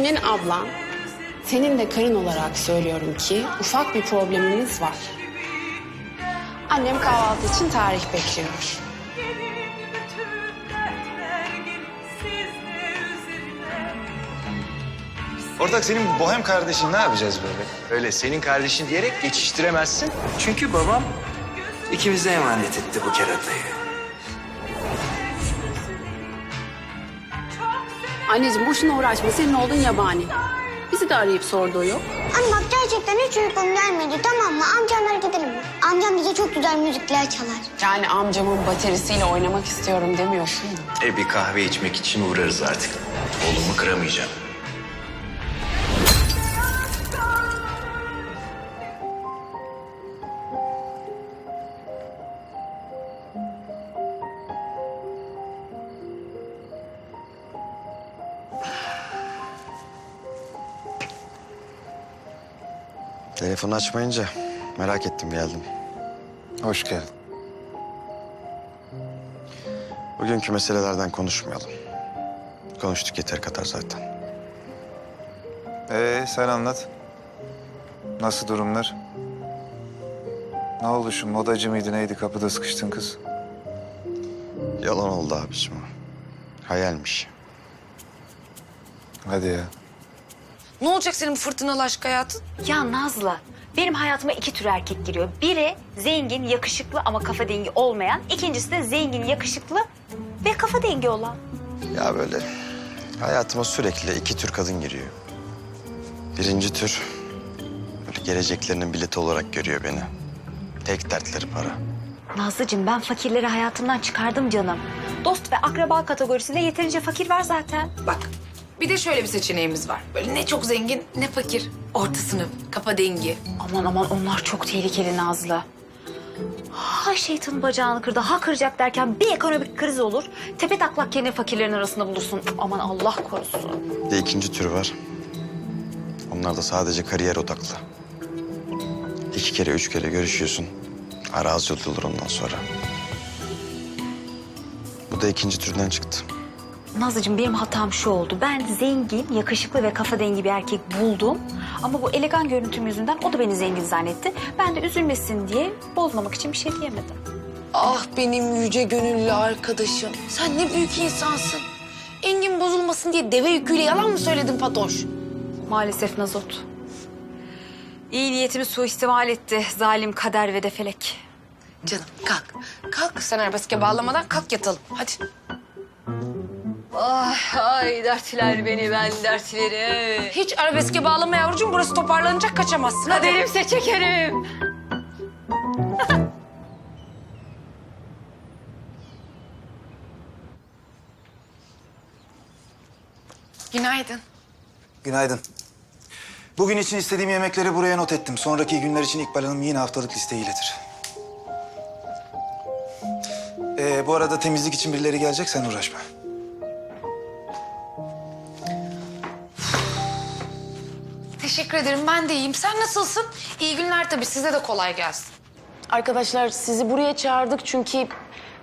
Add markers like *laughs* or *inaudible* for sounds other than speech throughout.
Senin ablan, senin de karın olarak söylüyorum ki ufak bir problemimiz var. Annem kahvaltı için tarih bekliyor. Ortak senin bu bohem kardeşin ne yapacağız böyle? Öyle senin kardeşin diyerek geçiştiremezsin. Çünkü babam ikimize emanet etti bu keratayı. Anneciğim boşuna uğraşma, senin oğlun yabani. Bizi de arayıp sorduğu yok. Anne bak gerçekten hiç uykum gelmedi tamam mı? Amcamlara gidelim mi? Amcam bize çok güzel müzikler çalar. Yani amcamın baterisiyle oynamak istiyorum demiyorsun. E bir kahve içmek için uğrarız artık. Oğlumu kıramayacağım. Telefonu açmayınca merak ettim geldim. Hoş geldin. Bugünkü meselelerden konuşmayalım. Konuştuk yeter kadar zaten. Ee, sen anlat. Nasıl durumlar? Ne oldu şu modacı mıydı neydi kapıda sıkıştın kız? Yalan oldu abiciğim o. Hayalmiş. Hadi ya. Ne olacak senin bu fırtınalı aşk hayatın? Ya Nazlı, benim hayatıma iki tür erkek giriyor. Biri zengin, yakışıklı ama kafa dengi olmayan. İkincisi de zengin, yakışıklı ve kafa dengi olan. Ya böyle hayatıma sürekli iki tür kadın giriyor. Birinci tür böyle geleceklerinin bileti olarak görüyor beni. Tek dertleri para. Nazlıcığım ben fakirleri hayatımdan çıkardım canım. Dost ve akraba kategorisinde yeterince fakir var zaten. Bak bir de şöyle bir seçeneğimiz var. Böyle ne çok zengin ne fakir. Orta sınıf, kafa dengi. Aman aman onlar çok tehlikeli Nazlı. Ha şeytanın bacağını kırdı, ha kıracak derken bir ekonomik kriz olur. Tepe taklak kendini fakirlerin arasında bulursun. Aman Allah korusun. Bir de ikinci tür var. Onlar da sadece kariyer odaklı. İki kere, üç kere görüşüyorsun. Arazi olur ondan sonra. Bu da ikinci türden çıktı. Nazlıcığım benim hatam şu oldu. Ben zengin, yakışıklı ve kafa dengi bir erkek buldum. Ama bu elegan görüntüm yüzünden o da beni zengin zannetti. Ben de üzülmesin diye bozmamak için bir şey diyemedim. Ah benim yüce gönüllü arkadaşım. Sen ne büyük insansın. Engin bozulmasın diye deve yüküyle yalan mı söyledin Fatoş? Maalesef Nazot. İyi niyetimi suistimal etti zalim kader ve de felek. Canım kalk. Kalk sen arabeske bağlamadan kalk yatalım. Hadi. Ay, ay dertler beni ben dertleri. Hiç arabeske bağlama yavrucuğum. Burası toparlanacak kaçamazsın. Hadi. Kaderimse çekerim. Günaydın. Günaydın. Bugün için istediğim yemekleri buraya not ettim. Sonraki günler için İkbal Hanım yine haftalık listeyi iletir. Ee, bu arada temizlik için birileri gelecek sen uğraşma. Teşekkür ederim. Ben de iyiyim. Sen nasılsın? İyi günler tabii. Size de kolay gelsin. Arkadaşlar sizi buraya çağırdık çünkü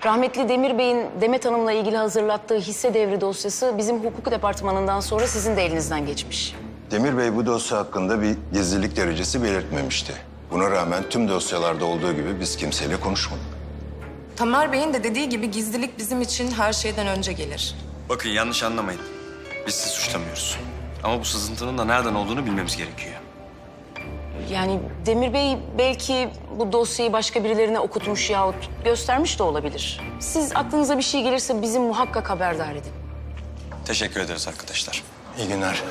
rahmetli Demir Bey'in Demet Hanım'la ilgili hazırlattığı hisse devri dosyası bizim hukuk departmanından sonra sizin de elinizden geçmiş. Demir Bey bu dosya hakkında bir gizlilik derecesi belirtmemişti. Buna rağmen tüm dosyalarda olduğu gibi biz kimseyle konuşmadık. Tamer Bey'in de dediği gibi gizlilik bizim için her şeyden önce gelir. Bakın yanlış anlamayın. Biz sizi suçlamıyoruz. Ama bu sızıntının da nereden olduğunu bilmemiz gerekiyor. Yani Demir Bey belki bu dosyayı başka birilerine okutmuş yahut göstermiş de olabilir. Siz aklınıza bir şey gelirse bizi muhakkak haberdar edin. Teşekkür ederiz arkadaşlar. İyi günler.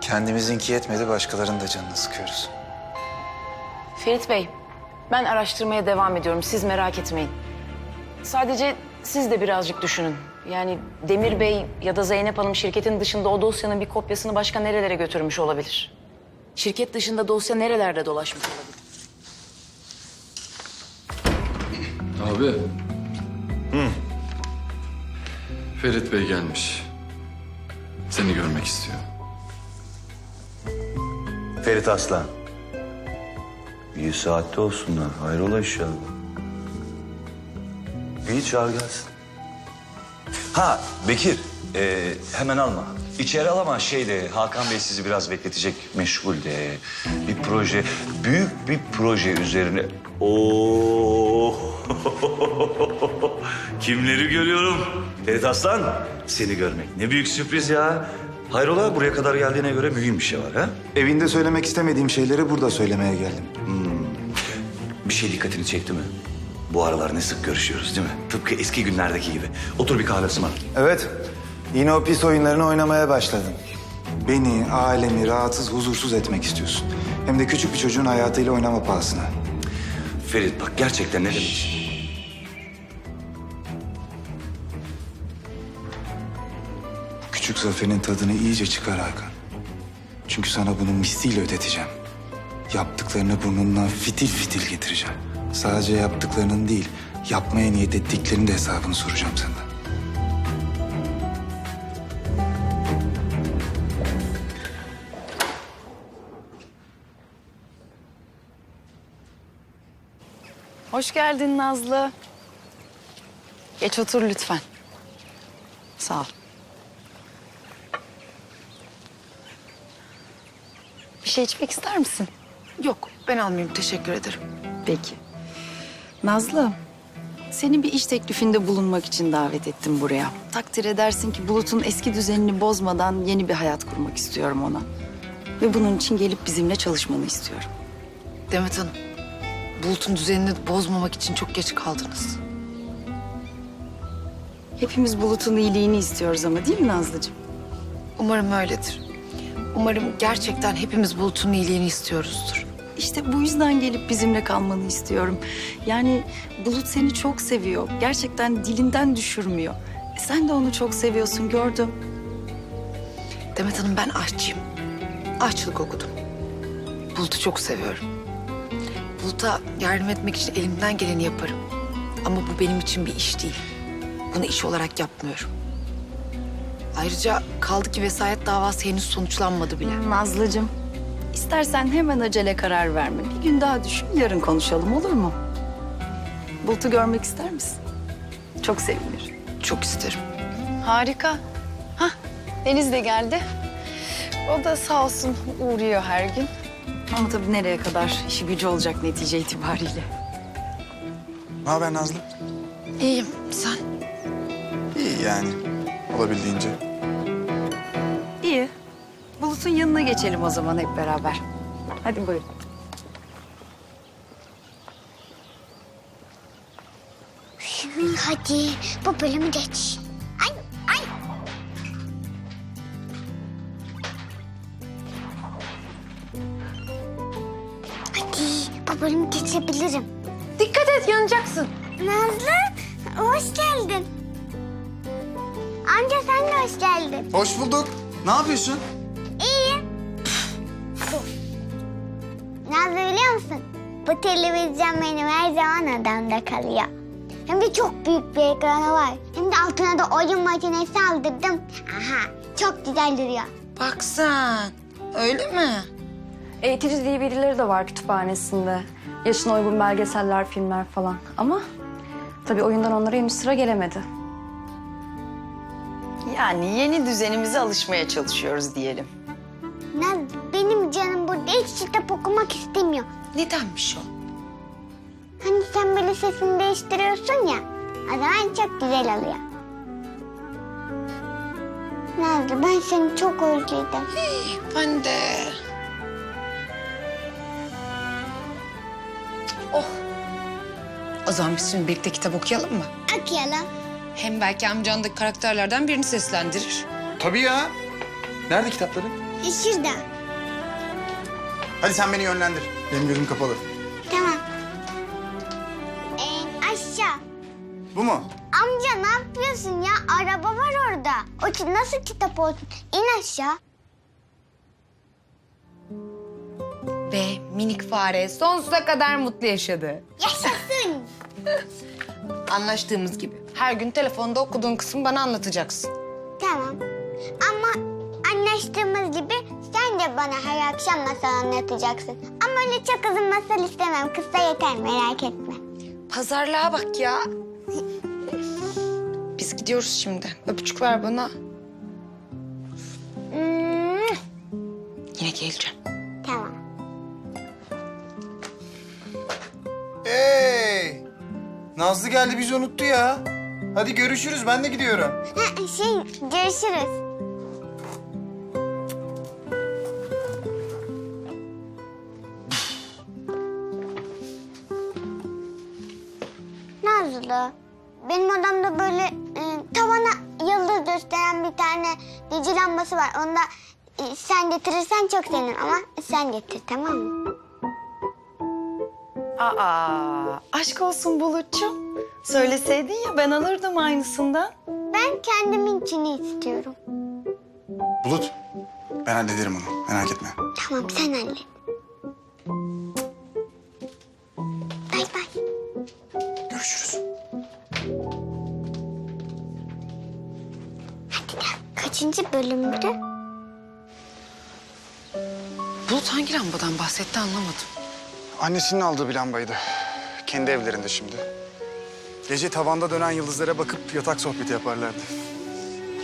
Kendimizinki yetmedi başkalarının da canını sıkıyoruz. Ferit Bey, ben araştırmaya devam ediyorum. Siz merak etmeyin. Sadece siz de birazcık düşünün. Yani Demir Bey ya da Zeynep Hanım şirketin dışında o dosyanın bir kopyasını başka nerelere götürmüş olabilir? Şirket dışında dosya nerelerde dolaşmış olabilir? Abi. Ferit Bey gelmiş. Seni görmek istiyor. Ferit Aslan. İyi saatte olsunlar. Hayrola inşallah. İyi çağır gelsin. Ha Bekir, e, hemen alma. İçeri al ama şey de Hakan Bey sizi biraz bekletecek meşgul de. Bir proje, büyük bir proje üzerine. Oo. *laughs* Kimleri görüyorum? Ferit Aslan, seni görmek ne büyük sürpriz ya. Hayrola buraya kadar geldiğine göre mühim bir şey var ha? Evinde söylemek istemediğim şeyleri burada söylemeye geldim. Bir şey dikkatini çekti mi? Bu aralar ne sık görüşüyoruz değil mi? Tıpkı eski günlerdeki gibi. Otur bir kahve ısmar. Evet. Yine o pis oyunlarını oynamaya başladın. Beni, ailemi rahatsız, huzursuz etmek istiyorsun. Hem de küçük bir çocuğun hayatıyla oynama pahasına. Ferit bak gerçekten ne demek? Küçük zaferin tadını iyice çıkar Hakan. Çünkü sana bunu misliyle ödeteceğim. Yaptıklarını burnundan fitil fitil getireceğim. Sadece yaptıklarının değil, yapmaya niyet ettiklerinin de hesabını soracağım senden. Hoş geldin Nazlı. Geç otur lütfen. Sağ ol. Bir şey içmek ister misin? Yok ben almayayım teşekkür ederim. Peki. Nazlı, seni bir iş teklifinde bulunmak için davet ettim buraya. Takdir edersin ki Bulut'un eski düzenini bozmadan yeni bir hayat kurmak istiyorum ona. Ve bunun için gelip bizimle çalışmanı istiyorum. Demet Hanım, Bulut'un düzenini bozmamak için çok geç kaldınız. Hepimiz Bulut'un iyiliğini istiyoruz ama değil mi Nazlıcığım? Umarım öyledir. Umarım gerçekten hepimiz Bulut'un iyiliğini istiyoruzdur. İşte bu yüzden gelip bizimle kalmanı istiyorum. Yani Bulut seni çok seviyor. Gerçekten dilinden düşürmüyor. E sen de onu çok seviyorsun gördüm. Demet Hanım ben aşçıyım. Aşçılık okudum. Bulut'u çok seviyorum. Bulut'a yardım etmek için elimden geleni yaparım. Ama bu benim için bir iş değil. Bunu iş olarak yapmıyorum. Ayrıca kaldı ki vesayet davası henüz sonuçlanmadı bile. Nazlıcığım, istersen hemen acele karar verme. Bir gün daha düşün, yarın konuşalım olur mu? Bulut'u görmek ister misin? Çok sevinir. Çok isterim. Harika. Hah, Deniz de geldi. O da sağ olsun uğruyor her gün. Ama tabii nereye kadar işi gücü olacak netice itibariyle. Ne haber Nazlı? İyiyim. Sen? İyi yani. Olabildiğince. İyi. Bulut'un yanına geçelim o zaman hep beraber. Hadi buyurun. Hadi bu bölümü geç. Ay ay. Hadi bu bölümü geçebilirim. Dikkat et yanacaksın. Nazlı hoş geldin. Amca sen de hoş geldin. Hoş bulduk. Ne yapıyorsun? Televizyon benim her zaman odamda kalıyor. Hem de çok büyük bir ekranı var. Hem de altına da oyun makinesi aldırdım. Aha çok güzel duruyor. Bak sen. Öyle mi? Eğitici DVD'leri de var kütüphanesinde. Yaşına uygun belgeseller, filmler falan. Ama tabii oyundan onlara henüz sıra gelemedi. Yani yeni düzenimize alışmaya çalışıyoruz diyelim. Nazlı benim canım burada hiç kitap okumak istemiyor. Nedenmiş o? Hani sen böyle sesini değiştiriyorsun ya. O zaman çok güzel oluyor. Nazlı ben seni çok özledim. Ben de. Oh. O zaman biz şimdi birlikte kitap okuyalım mı? Okuyalım. Hem belki amcandaki karakterlerden birini seslendirir. Tabii ya. Nerede kitapların? Şurada. Hadi sen beni yönlendir. Benim gözüm kapalı. Tamam. Ee, aşağı. Bu mu? Amca ne yapıyorsun ya? Araba var orada. O ki- nasıl kitap olsun? İn aşağı. Ve minik fare sonsuza kadar mutlu yaşadı. Yaşasın. *laughs* Anlaştığımız gibi. Her gün telefonda okuduğun kısmı bana anlatacaksın. tamam. Ama anlaştığımız gibi sen de bana her akşam masal anlatacaksın. Ama Ben böyle çok uzun masal istemem. Kısa yeter merak etme. Pazarlığa bak ya. Biz gidiyoruz şimdi. Öpücük ver bana. Hmm, Yine geleceğim. tamam. Hey! Nazlı geldi bizi unuttu ya. Hadi görüşürüz ben de gidiyorum. Ha, şey görüşürüz. Odamda böyle e, tavana yıldız gösteren bir tane dici lambası var. Onu da e, sen getirirsen çok sevinirim ama sen getir tamam mı? Aa, aşk olsun Bulut'cum. Söyleseydin ya ben alırdım aynısından. Ben kendimin içini istiyorum. Bulut, ben hallederim onu. Merak etme. Tamam sen hallet. Kaçıncı bölümde? Bulut hangi lambadan bahsetti anlamadım. Annesinin aldığı bir lambaydı. Kendi evlerinde şimdi. Gece tavanda dönen yıldızlara bakıp yatak sohbeti yaparlardı.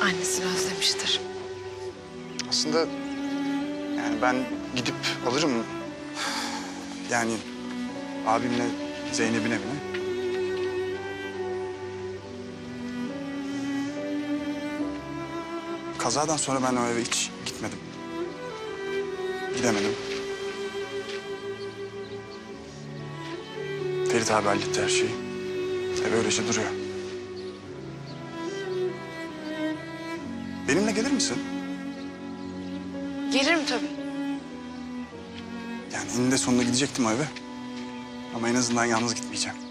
Annesini özlemiştir. Aslında yani ben gidip alırım. Yani abimle Zeynep'in evine. Kazadan sonra ben o eve hiç gitmedim. Gidemedim. Ferit abi halletti her şeyi. Ev öylece duruyor. Benimle gelir misin? Gelirim tabii. Yani eninde sonunda gidecektim o eve. Ama en azından yalnız gitmeyeceğim.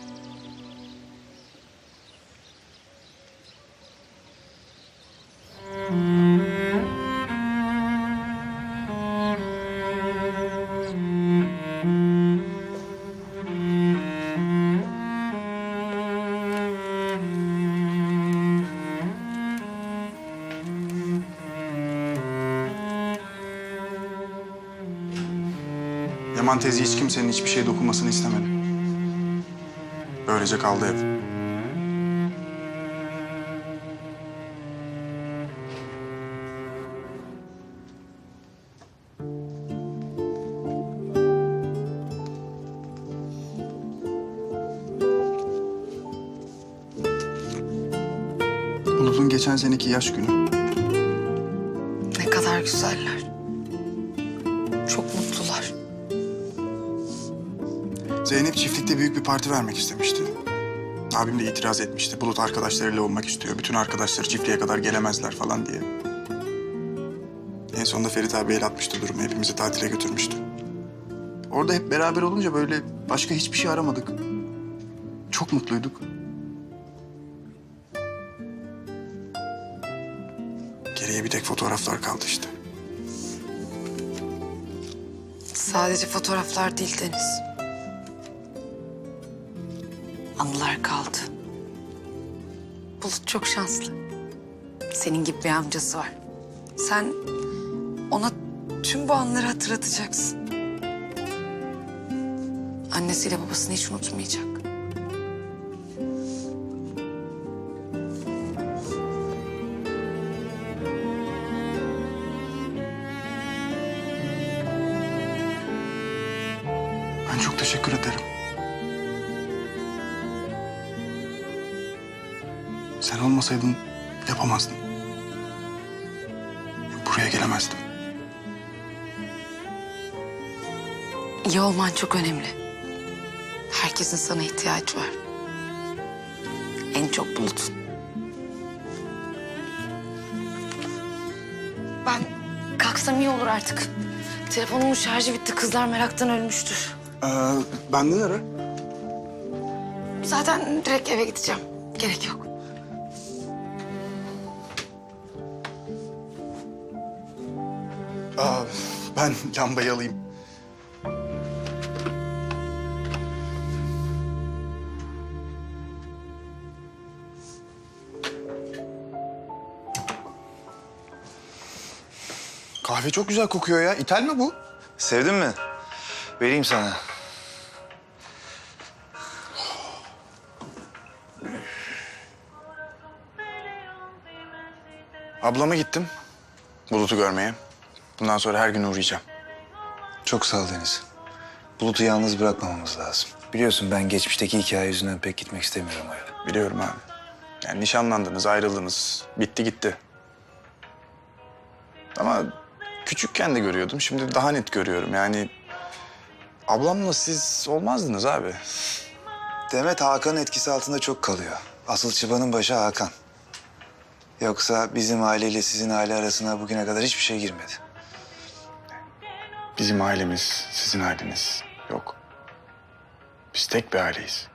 Yaman teyze hiç kimsenin hiçbir şeye dokunmasını istemedi. Böylece kaldı ev. Bulut'un geçen seneki yaş günü. Ne kadar güzeller. Zeynep çiftlikte büyük bir parti vermek istemişti. Abim de itiraz etmişti. Bulut arkadaşlarıyla olmak istiyor. Bütün arkadaşları çiftliğe kadar gelemezler falan diye. En sonunda Ferit abi el atmıştı durumu. Hepimizi tatile götürmüştü. Orada hep beraber olunca böyle başka hiçbir şey aramadık. Çok mutluyduk. Geriye bir tek fotoğraflar kaldı işte. Sadece fotoğraflar değil Deniz. Çok şanslı. Senin gibi bir amcası var. Sen ona tüm bu anları hatırlatacaksın. Annesiyle babasını hiç unutmayacak. Ben çok teşekkür ederim. Sen olmasaydın yapamazdım. Buraya gelemezdim. İyi olman çok önemli. Herkesin sana ihtiyacı var. En çok Bulut'un. Ben kalksam iyi olur artık. Telefonumun şarjı bitti. Kızlar meraktan ölmüştür. Ee, benden ara. Zaten direkt eve gideceğim. Gerek yok. Aa, ben lambayı alayım. Kahve çok güzel kokuyor ya. İthal mi bu? Sevdin mi? Vereyim sana. Ablama gittim. Bulut'u görmeye. Bundan sonra her gün uğrayacağım. Çok sağ ol Deniz. Bulut'u yalnız bırakmamamız lazım. Biliyorsun ben geçmişteki hikaye yüzünden pek gitmek istemiyorum o eve. Biliyorum abi. Yani nişanlandınız, ayrıldınız. Bitti gitti. Ama küçükken de görüyordum. Şimdi daha net görüyorum. Yani ablamla siz olmazdınız abi. Demet Hakan'ın etkisi altında çok kalıyor. Asıl çıbanın başı Hakan. Yoksa bizim aileyle sizin aile arasına bugüne kadar hiçbir şey girmedi. Bizim ailemiz, sizin aileniz yok. Biz tek bir aileyiz.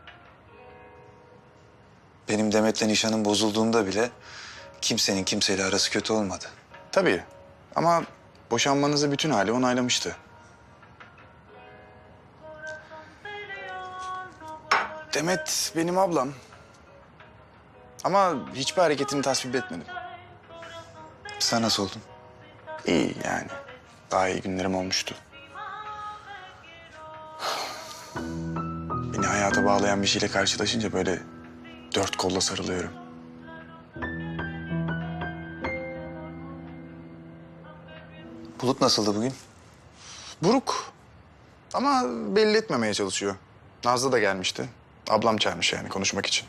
Benim Demet'le nişanım bozulduğunda bile kimsenin kimseyle arası kötü olmadı. Tabii ama boşanmanızı bütün aile onaylamıştı. Demet benim ablam. Ama hiçbir hareketini tasvip etmedim. Sen nasıl oldun? İyi yani. Daha iyi günlerim olmuştu. Beni hayata bağlayan bir şeyle karşılaşınca böyle dört kolla sarılıyorum. Bulut nasıldı bugün? Buruk. Ama belli etmemeye çalışıyor. Nazlı da gelmişti. Ablam çağırmış yani konuşmak için.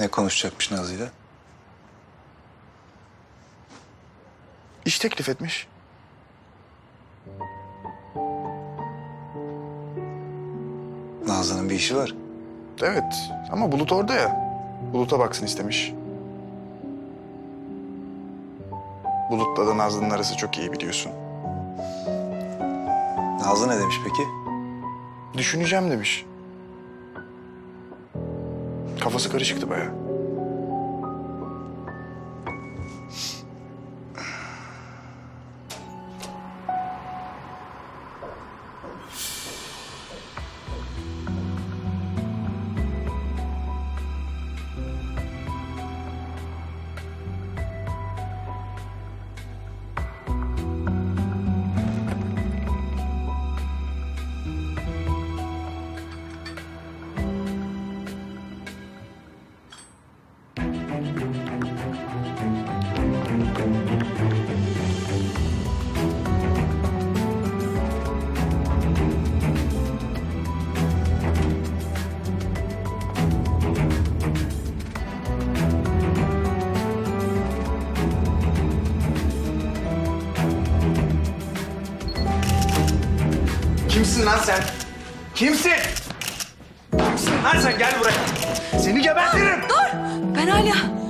Ne konuşacakmış Nazlı'yla? İş teklif etmiş. Nazlı'nın bir işi var. Evet ama Bulut orada ya. Bulut'a baksın istemiş. Bulut'la da Nazlı'nın arası çok iyi biliyorsun. Nazlı ne demiş peki? Düşüneceğim demiş. Kafası karışıktı bayağı. Kimsin lan sen? Kimsin? Kimsin lan sen? Gel buraya. Seni gebertirim. Dur! Ben hala...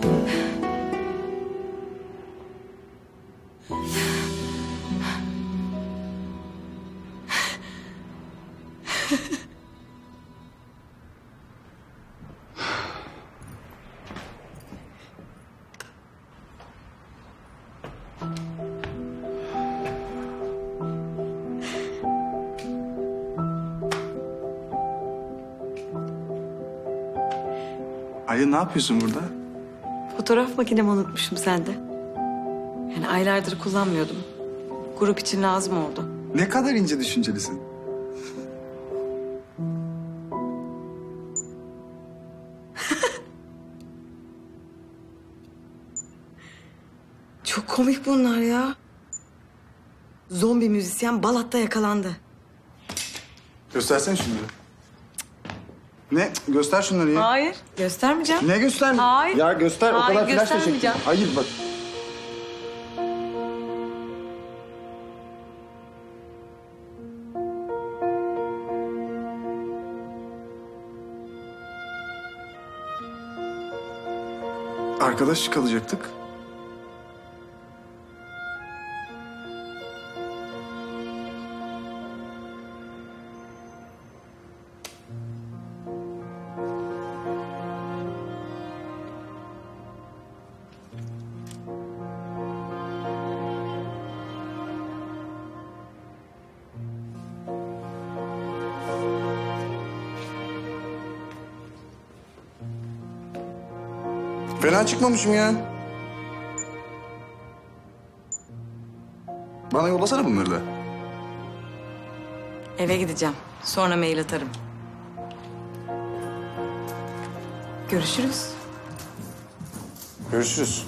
Aylin ne yapıyorsun burada? Fotoğraf makinemi unutmuşum sende. Yani aylardır kullanmıyordum. Grup için lazım oldu. Ne kadar ince düşüncelisin. *laughs* Çok komik bunlar ya. Zombi müzisyen Balat'ta yakalandı. Göstersene şunları. Ne? Göster şunları ya. Hayır. Göstermeyeceğim. Ne göster? Hayır. Ya göster. o Hayır, kadar flash da göstermeyeceğim. Hayır bak. Arkadaş kalacaktık. Fena çıkmamışım ya. Bana yollasana bunları da. Eve gideceğim. Sonra mail atarım. Görüşürüz. Görüşürüz.